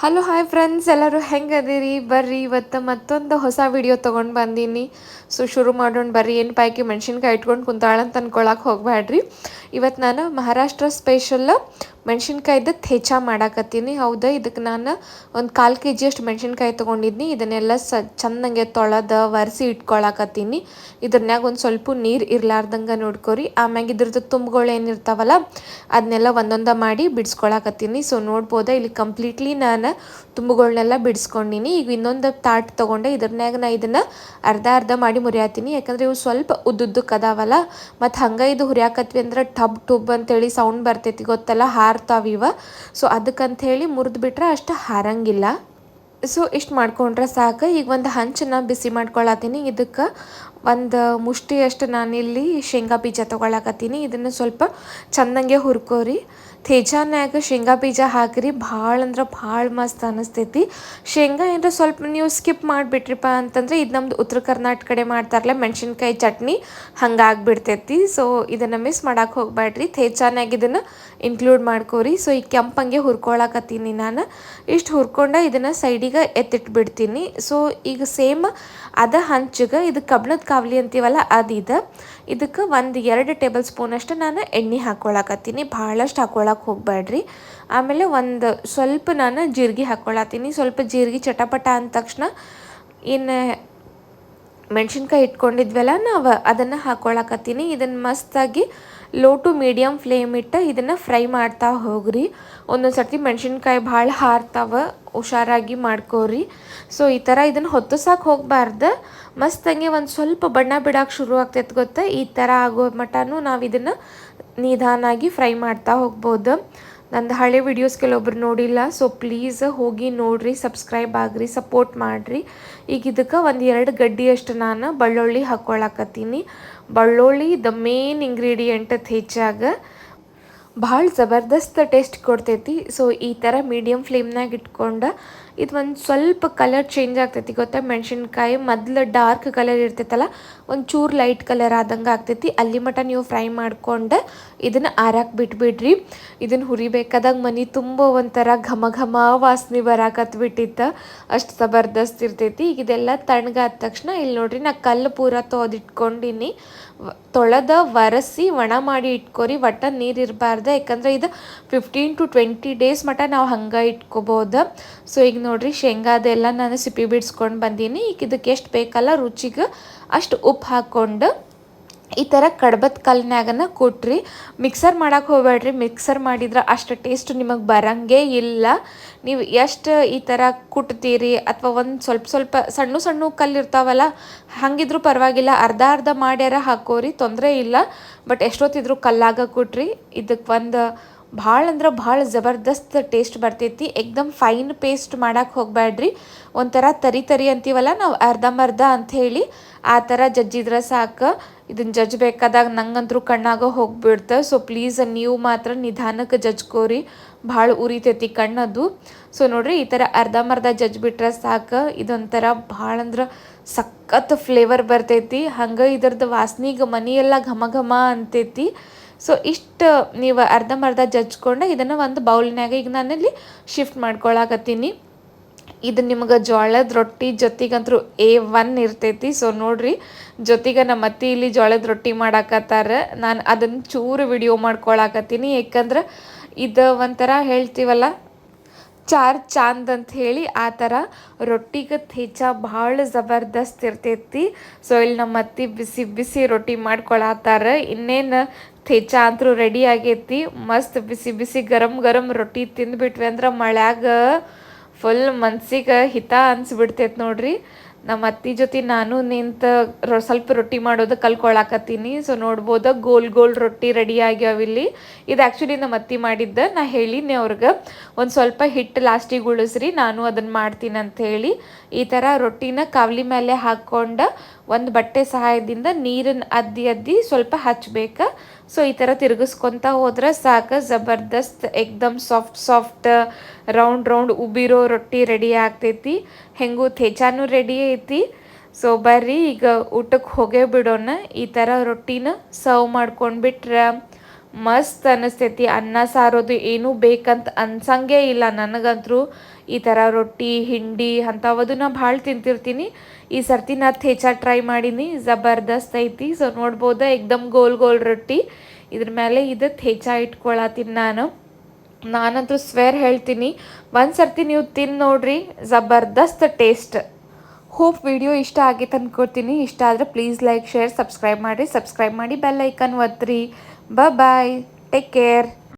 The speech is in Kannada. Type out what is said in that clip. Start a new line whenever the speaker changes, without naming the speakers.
ಹಲೋ ಹಾಯ್ ಫ್ರೆಂಡ್ಸ್ ಎಲ್ಲರೂ ಹೆಂಗೆ ಅದೀರಿ ಬರ್ರಿ, ಇವತ್ತು ಮತ್ತೊಂದು ಹೊಸ ವಿಡಿಯೋ ತೊಗೊಂಡು ಬಂದೀನಿ. ಸೊ ಶುರು ಮಾಡೋಣ ಬರ್ರಿ. ಏನು ಪಾಯ್ಕಿ ಮೆಣಸಿನ್ಕಾಯಿ ಇಟ್ಕೊಂಡು ಕುಂತಾಳಂತ ಅನ್ಕೊಳಕ್ಕೆ ಹೋಗಬೇಡ್ರಿ ಇವತ್ತು ನಾನು ಮಹಾರಾಷ್ಟ್ರ ಸ್ಪೆಷಲ್ ಮೆಣಸಿನ್ಕಾಯ್ದು ಥೇಚ ಮಾಡಾಕತ್ತೀನಿ. ಹೌದಾ? ಇದಕ್ಕೆ ನಾನು ಒಂದು ಕಾಲು ಕೆ ಜಿಯಷ್ಟು ಮೆಣಸಿನ್ಕಾಯಿ ತೊಗೊಂಡಿದ್ನಿ. ಇದನ್ನೆಲ್ಲ ಸ ಚಂದಂಗೆ ತೊಳೆದು ಒರೆಸಿ ಇಟ್ಕೊಳಕತ್ತೀನಿ. ಇದ್ರನ್ಯಾಗ ಒಂದು ಸ್ವಲ್ಪ ನೀರು ಇರ್ಲಾರ್ದಂಗೆ ನೋಡ್ಕೊರಿ. ಆಮ್ಯಾಗ ಇದ್ರದ್ದು ತುಂಬುಗಳು ಏನಿರ್ತಾವಲ್ಲ ಅದನ್ನೆಲ್ಲ ಒಂದೊಂದ ಮಾಡಿ ಬಿಡಿಸ್ಕೊಳಕತ್ತೀನಿ. ಸೊ ನೋಡ್ಬೋದಾ? ಇಲ್ಲಿ ಕಂಪ್ಲೀಟ್ಲಿ ನಾನು ತುಂಬುಗಳನ್ನೆಲ್ಲ ಬಿಡಿಸ್ಕೊಂಡಿನಿ. ಈಗ ಇನ್ನೊಂದು ತಾಟ್ ತೊಗೊಂಡೆ. ಇದ್ರನ್ಯಾಗ ನಾ ಇದನ್ನು ಅರ್ಧ ಅರ್ಧ ಮಾಡಿ ಮುರಿಯಾತೀನಿ. ಯಾಕಂದ್ರೆ ಇವು ಸ್ವಲ್ಪ ಉದ್ದುದ್ದಕ್ಕೆ ಅದಾವಲ್ಲ ಮತ್ತು ಹಂಗೆ ಇದು ಹುರಿಯಾಕತ್ವಿ ಅಂದ್ರೆ ಟಬ್ ಟುಬ್ ಅಂತೇಳಿ ಸೌಂಡ್ ಬರ್ತೈತಿ ಗೊತ್ತಲ್ಲ? ಹಾರ್ತಾವಿವ ಸೊ ಅದಕ್ಕಂತ ಹೇಳಿ ಮುರಿದು ಬಿಟ್ರೆ ಅಷ್ಟು ಹಾರಂಗಿಲ್ಲ. ಸೊ ಇಷ್ಟು ಮಾಡ್ಕೊಂಡ್ರೆ ಸಾಕು. ಈಗ ಒಂದು ಹಂಚನ್ನ ಬಿಸಿ ಮಾಡ್ಕೊಳತ್ತೀನಿ. ಇದಕ್ಕೆ ಒಂದು ಮುಷ್ಟಿಯಷ್ಟು ನಾನಿಲ್ಲಿ ಶೇಂಗಾ ಬೀಜ ತೊಗೊಳಕತ್ತೀನಿ. ಇದನ್ನು ಸ್ವಲ್ಪ ಚೆಂದಂಗೆ ಹುರ್ಕೋರಿ. ಥೇಜಾನ್ಯಾಗ ಶೇಂಗಾ ಬೀಜ ಹಾಕಿರಿ. ಭಾಳ ಅಂದ್ರೆ ಭಾಳ ಮಸ್ತ್ ಅನಿಸ್ತೈತಿ. ಶೇಂಗಾ ಏನಾರ ಸ್ವಲ್ಪ ನೀವು ಸ್ಕಿಪ್ ಮಾಡಿಬಿಟ್ರಿಪ್ಪ ಅಂತಂದರೆ ಇದು ನಮ್ದು ಉತ್ತರ ಕರ್ನಾಟಕ ಕಡೆ ಮಾಡ್ತಾರಲ್ಲ ಮೆಣಸಿನ್ಕಾಯಿ ಚಟ್ನಿ, ಹಂಗಾಗ್ಬಿಡ್ತೈತಿ. ಸೊ ಇದನ್ನು ಮಿಸ್ ಮಾಡೋಕೆ ಹೋಗ್ಬೇಡ್ರಿ ಥೇಚಾನ್ಯಾಗ ಇದನ್ನು ಇನ್ಕ್ಲೂಡ್ ಮಾಡ್ಕೋರಿ. ಸೊ ಈ ಕೆಂಪಂಗೆ ಹುರ್ಕೊಳಕತ್ತೀನಿ ನಾನು. ಇಷ್ಟು ಹುರ್ಕೊಂಡು ಇದನ್ನು ಸೈಡಿಗೆ ಎತ್ತಿಟ್ಬಿಡ್ತೀನಿ. ಸೊ ಈಗ ಸೇಮ್ ಅದ ಹಂಚಿಗೆ. ಇದು ಕಬ್ಣದ ಕಾವಲಿ ಅಂತೀವಲ್ಲ ಅದಿದೆ ಇದಕ್ಕೆ ಒಂದು ಎರಡು ಟೇಬಲ್ ಸ್ಪೂನಷ್ಟು ನಾನು ಎಣ್ಣೆ ಹಾಕ್ಕೊಳಕತ್ತೀನಿ ಭಾಳಷ್ಟು ಹಾಕ್ಕೊಳಕ್ಕೆ ಹೋಗ್ಬೇಡ್ರಿ ಆಮೇಲೆ ಒಂದು ಸ್ವಲ್ಪ ನಾನು ಜೀರಿಗೆ ಹಾಕ್ಕೊಳತ್ತೀನಿ ಸ್ವಲ್ಪ ಜೀರಿಗೆ ಚಟಪಟ ಅಂದ ತಕ್ಷಣ ಇನ್ನು ಮೆಣಸಿನ್ಕಾಯಿ ಇಟ್ಕೊಂಡಿದ್ವಲ್ಲ, ನಾವು ಅದನ್ನು ಹಾಕ್ಕೊಳಕತ್ತೀನಿ ಇದನ್ನು ಮಸ್ತಾಗಿ ಲೋ ಟು ಮೀಡಿಯಮ್ ಫ್ಲೇಮ್ ಇಟ್ಟು ಇದನ್ನು ಫ್ರೈ ಮಾಡ್ತಾ ಹೋಗ್ರಿ. ಒಂದೊಂದು ಸರ್ತಿ ಮೆಣಸಿನ್ಕಾಯಿ ಭಾಳ ಹಾರ್ತಾವ, ಹುಷಾರಾಗಿ ಮಾಡ್ಕೋರಿ. ಸೊ ಈ ಥರ ಇದನ್ನು ಹೊತ್ತಿಸಕ್ಕೆ ಹೋಗಬಾರ್ದು. ಮಸ್ತಂಗೆ ಒಂದು ಸ್ವಲ್ಪ ಬಣ್ಣ ಬಿಡೋಕೆ ಶುರು ಆಗ್ತೈತೆ ಗೊತ್ತಾ? ಈ ಥರ ಆಗೋ ಮಟ್ಟನೂ ನಾವು ಇದನ್ನು ನಿಧಾನಾಗಿ ಫ್ರೈ ಮಾಡ್ತಾ ಹೋಗ್ಬೋದು. ನಂದು ಹಳೆ ವಿಡಿಯೋಸ್ ಕೆಲವೊಬ್ರು ನೋಡಿಲ್ಲ ಸೊ ಪ್ಲೀಸ್ ಹೋಗಿ ನೋಡಿರಿ ಸಬ್ಸ್ಕ್ರೈಬ್ ಆಗ್ರಿ ಸಪೋರ್ಟ್ ಮಾಡಿರಿ. ಈಗ ಇದಕ್ಕೆ ಒಂದು ಎರಡು ಗಡ್ಡಿಯಷ್ಟು ನಾನು ಬೆಳ್ಳುಳ್ಳಿ ಹಾಕ್ಕೊಳಕತ್ತೀನಿ ಬೆಳ್ಳುಳ್ಳಿ ದ ಮೇನ್ ಇಂಗ್ರೀಡಿಯೆಂಟ್ ಹೆಚ್ಚಾಗ ಭಾಳ ಜಬರ್ದಸ್ತ್ ಟೇಸ್ಟ್ ಕೊಡ್ತೈತಿ. ಸೊ ಈ ಥರ ಮೀಡಿಯಮ್ ಫ್ಲೇಮ್ನಾಗ ಇಟ್ಕೊಂಡು ಇದು ಒಂದು ಸ್ವಲ್ಪ ಕಲರ್ ಚೇಂಜ್ ಆಗ್ತೈತಿ, ಗೊತ್ತಾ? ಮೆಣಸಿನ್ಕಾಯಿ ಮೊದಲು ಡಾರ್ಕ್ ಕಲರ್ ಇರ್ತೈತಲ್ಲ, ಒಂದು ಲೈಟ್ ಕಲರ್ ಆದಂಗೆ ಆಗ್ತೈತಿ. ಅಲ್ಲಿ ಮಟ ನೀವು ಫ್ರೈ ಮಾಡ್ಕೊಂಡು ಇದನ್ನು ಆರಾಕ್ ಬಿಟ್ಬಿಡ್ರಿ. ಇದನ್ನು ಹುರಿಬೇಕಾದಾಗ ಮನೆ ತುಂಬ ಒಂಥರ ಘಮ ಘಮ ವಾಸನೆ ಬರಾಕತ್ಬಿಟ್ಟಿತ್ತು ಅಷ್ಟು ಜಬರ್ದಸ್ತ್ ಇರ್ತೈತಿ. ಈಗ ಇದೆಲ್ಲ ತಣ್ಗಾದ ತಕ್ಷಣ ಇಲ್ಲಿ ನೋಡ್ರಿ, ನಾ ಕಲ್ಲು ಪೂರ ತೋದಿಟ್ಕೊಂಡಿನಿ ತೊಳೆದ ಒರೆಸಿ ಒಣ ಮಾಡಿ ಇಟ್ಕೋರಿ, ಒಟ್ಟ ನೀರು ಇರಬಾರ್ದು. ಯಾಕಂದ್ರೆ ಇದು ಫಿಫ್ಟೀನ್ ಟು ಟ್ವೆಂಟಿ ಡೇಸ್ ಮಟ ನಾವು ಹಂಗೆ ಇಟ್ಕೋಬೋದು. ಸೊ ಈಗ ನೋಡ್ರಿ, ಶೇಂಗಾದೆಲ್ಲ ನಾನು ಸಿಪ್ಪಿ ಬಿಡಿಸ್ಕೊಂಡು ಬಂದೀನಿ. ಈಗ ಇದಕ್ಕೆ ಎಷ್ಟು ಬೇಕಲ್ಲ ರುಚಿಗೆ ಅಷ್ಟು ಉಪ್ಪು ಹಾಕ್ಕೊಂಡು ಈ ಥರ ಕಡ್ಬದ ಕಲ್ನಾಗನ ಕೊಟ್ರಿ. ಮಿಕ್ಸರ್ ಮಾಡಕ್ಕೆ ಹೋಗ್ಬೇಡ್ರಿ. ಮಿಕ್ಸರ್ ಮಾಡಿದ್ರೆ ಅಷ್ಟು ಟೇಸ್ಟ್ ನಿಮಗೆ ಬರಂಗೇ ಇಲ್ಲ. ನೀವು ಎಷ್ಟು ಈ ಥರ ಕುಟ್ತೀರಿ ಅಥವಾ ಒಂದು ಸ್ವಲ್ಪ ಸ್ವಲ್ಪ ಸಣ್ಣ ಸಣ್ಣ ಕಲ್ಲು ಇರ್ತಾವಲ್ಲ, ಹಂಗಿದ್ರೂ ಪರವಾಗಿಲ್ಲ. ಅರ್ಧ ಅರ್ಧ ಮಾಡ್ಯಾರ ಹಾಕೋರಿ, ತೊಂದರೆ ಇಲ್ಲ. ಬಟ್ ಎಷ್ಟೊತ್ತಿದ್ರು ಕಲ್ಲಾಗ ಕೊಟ್ರಿ. ಇದಕ್ಕೆ ಒಂದು ಭಾಳ ಅಂದ್ರೆ ಭಾಳ ಜಬರ್ದಸ್ತ್ ಟೇಸ್ಟ್ ಬರ್ತೈತಿ. ಎಕ್ದಮ್ ಫೈನ್ ಪೇಸ್ಟ್ ಮಾಡಕ್ಕೆ ಹೋಗಬೇಡ್ರಿ ಒಂಥರ ತರಿ ತರಿ ಅಂತೀವಲ್ಲ, ನಾವು ಅರ್ಧಂಬರ್ಧ ಅಂಥೇಳಿ ಆ ಥರ ಜಜ್ಜಿದ್ರೆ ಸಾಕು. ಇದನ್ನು ಜಜ್ಜಬೇಕಾದಾಗ ನಂಗಂತರೂ ಕಣ್ಣಾಗ ಹೋಗ್ಬಿಡ್ತ. ಸೊ ಪ್ಲೀಸ್ ನೀವು ಮಾತ್ರ ನಿಧಾನಕ್ಕೆ ಜಜ್ಕೋರಿ. ಭಾಳ ಉರಿತೈತಿ ಕಣ್ಣದು. ಸೊ ನೋಡ್ರಿ, ಈ ಥರ ಅರ್ಧಂಬರ್ಧ ಜಜ್ಬಿಟ್ರೆ ಸಾಕು. ಇದೊಂಥರ ಭಾಳ ಅಂದ್ರೆ ಸಖತ್ ಫ್ಲೇವರ್ ಬರ್ತೈತಿ. ಹಂಗೆ ಇದ್ರದ್ದು ವಾಸನೆಗೆ ಮನೆಯೆಲ್ಲ ಘಮ ಘಮ ಅಂತೈತಿ. ಸೊ ಇಷ್ಟು ನೀವು ಅರ್ಧಂಬರ್ಧ ಜಜ್ಕೊಂಡು ಇದನ್ನು ಒಂದು ಬೌಲ್ನಾಗ ಈಗ ನಾನಲ್ಲಿ ಶಿಫ್ಟ್ ಮಾಡ್ಕೊಳಕತ್ತೀನಿ. ಇದು ನಿಮ್ಗೆ ಜೋಳದ ರೊಟ್ಟಿ ಜೊತೆಗಂತೂ ಎ ಒನ್ ಇರ್ತೈತಿ. ಸೊ ನೋಡ್ರಿ, ಜೊತೆಗೆ ನಮ್ಮ ಅತ್ತಿ ಇಲ್ಲಿ ಜೋಳದ ರೊಟ್ಟಿ ಮಾಡಾಕತ್ತಾರ. ನಾನು ಅದನ್ನು ಚೂರು ವಿಡಿಯೋ ಮಾಡ್ಕೊಳಕತ್ತೀನಿ. ಯಾಕಂದ್ರೆ ಇದು ಒಂಥರ ಹೇಳ್ತೀವಲ್ಲ, ಚಾರ್ ಚಾಂದ್ ಅಂತ ಹೇಳಿ ಆ ಥರ ರೊಟ್ಟಿಗೆ ಥೇಚ ಭಾಳ ಜಬರ್ದಸ್ತ್ ಇರ್ತೈತಿ. ಸೊ ಇಲ್ಲಿ ನಮ್ಮ ಅತ್ತಿ ಬಿಸಿ ಬಿಸಿ ರೊಟ್ಟಿ ಮಾಡ್ಕೊಳತ್ತಾರ ಇನ್ನೇನು ಥೇಚ ಅಂತರೂ ರೆಡಿ ಆಗೈತಿ. ಮಸ್ತ್ ಬಿಸಿ ಬಿಸಿ ಗರಂ ಗರಂ ರೊಟ್ಟಿ ತಿಂದ್ಬಿಟ್ವಿ ಅಂದ್ರೆ ಮಳ್ಯಾಗ ಫುಲ್ ಮನ್ಸಿಗೆ ಹಿತ ಅನ್ಸ್ಬಿಡ್ತೈತೆ ನೋಡ್ರಿ. ನಮ್ಮ ಅತ್ತಿ ಜೊತೆ ನಾನು ನಿಂತ ಸ್ವಲ್ಪ ರೊಟ್ಟಿ ಮಾಡೋದು ಕಲ್ಕೊಳಕತ್ತೀನಿ. ಸೊ ನೋಡ್ಬೋದು ಗೋಲ್ ಗೋಲ್ ರೊಟ್ಟಿ ರೆಡಿ ಆಗ್ಯಾವ ಇಲ್ಲಿ. ಇದು ಆ್ಯಕ್ಚುಲಿ ನಮ್ಮ ಅತ್ತಿ ಮಾಡಿದ್ದ. ನಾ ಹೇಳಿನಿ ಅವ್ರಿಗೆ, ಒಂದು ಸ್ವಲ್ಪ ಹಿಟ್ಟು ಲಾಸ್ಟಿಗೆ ಉಳಿಸ್ರಿ, ನಾನು ಅದನ್ನು ಮಾಡ್ತೀನಿ ಅಂತ ಹೇಳಿ. ಈ ಥರ ರೊಟ್ಟಿನ ಕಾವಲಿ ಮೇಲೆ ಹಾಕ್ಕೊಂಡು ಒಂದು ಬಟ್ಟೆ ಸಹಾಯದಿಂದ ನೀರನ್ನು ಅದ್ದಿ ಅದ್ದಿ ಸ್ವಲ್ಪ ಹಚ್ಚಬೇಕು ಸೊ ಈ ಥರ ತಿರುಗಿಸ್ಕೊತ ಹೋದ್ರೆ ಸಾಕು. ಜಬರ್ದಸ್ತ್, ಎಕ್ದಮ್ ಸಾಫ್ಟ್ ಸಾಫ್ಟ್ ರೌಂಡ್ ರೌಂಡ್ ಉಬ್ಬಿರೋ ರೊಟ್ಟಿ ರೆಡಿ ಆಗ್ತೈತಿ. ಹೆಂಗೂ ಥೇಚಾನು ರೆಡಿ ಐತಿ. ಸೊ ಬರ್ರಿ, ಈಗ ಊಟಕ್ಕೆ ಹೋಗೇ ಬಿಡೋಣ. ಈ ಥರ ರೊಟ್ಟಿನ ಸರ್ವ್ ಮಾಡ್ಕೊಂಡು ಬಿಟ್ರೆ ಮಸ್ತ್ ಅನಿಸ್ತೈತಿ. ಅನ್ನ ಸಾರೋದು ಏನೂ ಬೇಕಂತ ಅನ್ಸಂಗೇ ಇಲ್ಲ. ನನಗಂತರೂ ಈ ಥರ ರೊಟ್ಟಿ, ಹಿಂಡಿ ಅಂಥವದು ನಾ ಭಾಳ ತಿಂತಿರ್ತೀನಿ. ಈ ಸರ್ತಿ ನಾ ಥೇಚಾ ಟ್ರೈ ಮಾಡೀನಿ. ಜಬರ್ದಸ್ತ್ ಐತಿ. ಸೊ ನೋಡ್ಬೋದು ಏಕ್ದಮ್ ಗೋಲ್ ಗೋಲ್ ರೊಟ್ಟಿ. ಇದ್ರ ಮೇಲೆ ಇದು ಥೇಚಾ ಇಟ್ಕೊಳತ್ತೀನಿ ನಾನು. ನಾನಂತೂ ಸ್ವೇರ್ ಹೇಳ್ತೀನಿ. ಒಂದು ಸರ್ತಿ ನೀವು ತಿಂದು ನೋಡ್ರಿ, ಜಬರ್ದಸ್ತ್ ಟೇಸ್ಟ್. ಹೋಪ್ ವಿಡಿಯೋ ಇಷ್ಟ ಆಗಿತ್ತು ಅಂದ್ಕೊಡ್ತೀನಿ ಇಷ್ಟ ಆದರೆ ಪ್ಲೀಸ್ ಲೈಕ್, ಶೇರ್, ಸಬ್ಸ್ಕ್ರೈಬ್ ಮಾಡಿರಿ. ಸಬ್ಸ್ಕ್ರೈಬ್ ಮಾಡಿ ಬೆಲ್ ಐಕನ್ ಒತ್ತಿರಿ Bye bye. Take care.